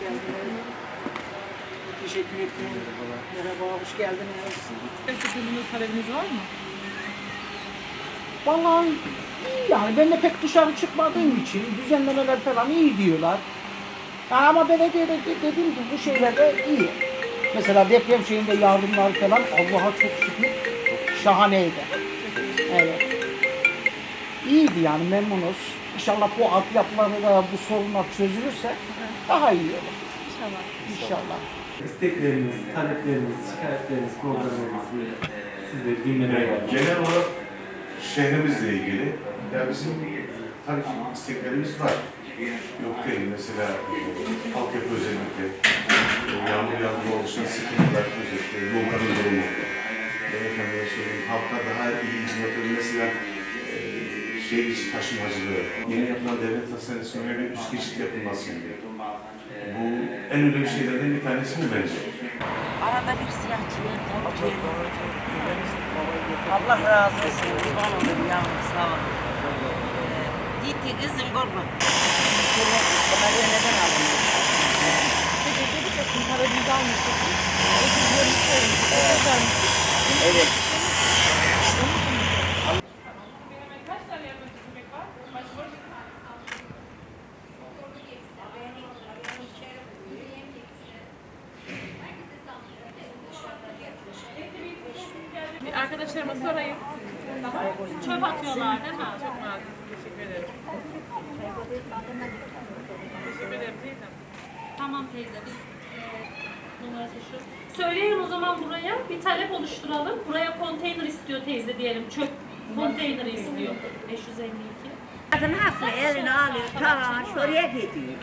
geldiniz. Teşekkür ederim. Merhaba, hoş geldiniz. Sıkıntınız, talebiniz var mı? Vallahi iyi yani ben de pek dışarı çıkmadığım için düzenlemeler falan iyi diyorlar. Ha, ama belediyede de- dediğim gibi bu şeyler de iyi. Mesela deprem şeyinde yardımlar falan Allah'a çok şükür şahaneydi. Evet. İyiydi yani memnunuz. İnşallah bu altyapıları da bu sorunlar çözülürse daha iyi olur. İnşallah. İnşallah. İstekleriniz, talepleriniz, şikayetleriniz, problemleriniz böyle sizleri dinlemeye Yani geldik. genel olarak şehrimizle ilgili ya bizim tabii ki isteklerimiz var. Yok değil. Mesela e, altyapı özellikle e, yağmur yağmur oluşan sıkıntılar özellikle yolların durumu. E, efendime söyleyeyim, halka daha iyi hizmet mesela e, şehir içi taşımacılığı, yeni yapılan devlet hastanesine bir üst geçit yapılması gibi. Bu en önemli şeylerden bir tanesi mi bence? Arada bir silah çıkıyor. Allah razı olsun. Kurban olayım yavrum sağ ol. Ee, Gitti kızım korkma. Kameraya neden dedik ya sizin talebinizi almıştık. Evet. Arkadaşlarıma sorayım. Çöp atıyorlar değil mi? Çok mazlum. Teşekkür ederim. Teşekkür ederim teyzem. Tamam teyze biz e, numarası şu. Söyleyelim o zaman buraya bir talep oluşturalım. Buraya konteyner istiyor teyze diyelim. Çöp konteyneri istiyor. 552. Kadın nasıl elini alıyor ta şuraya gidiyor.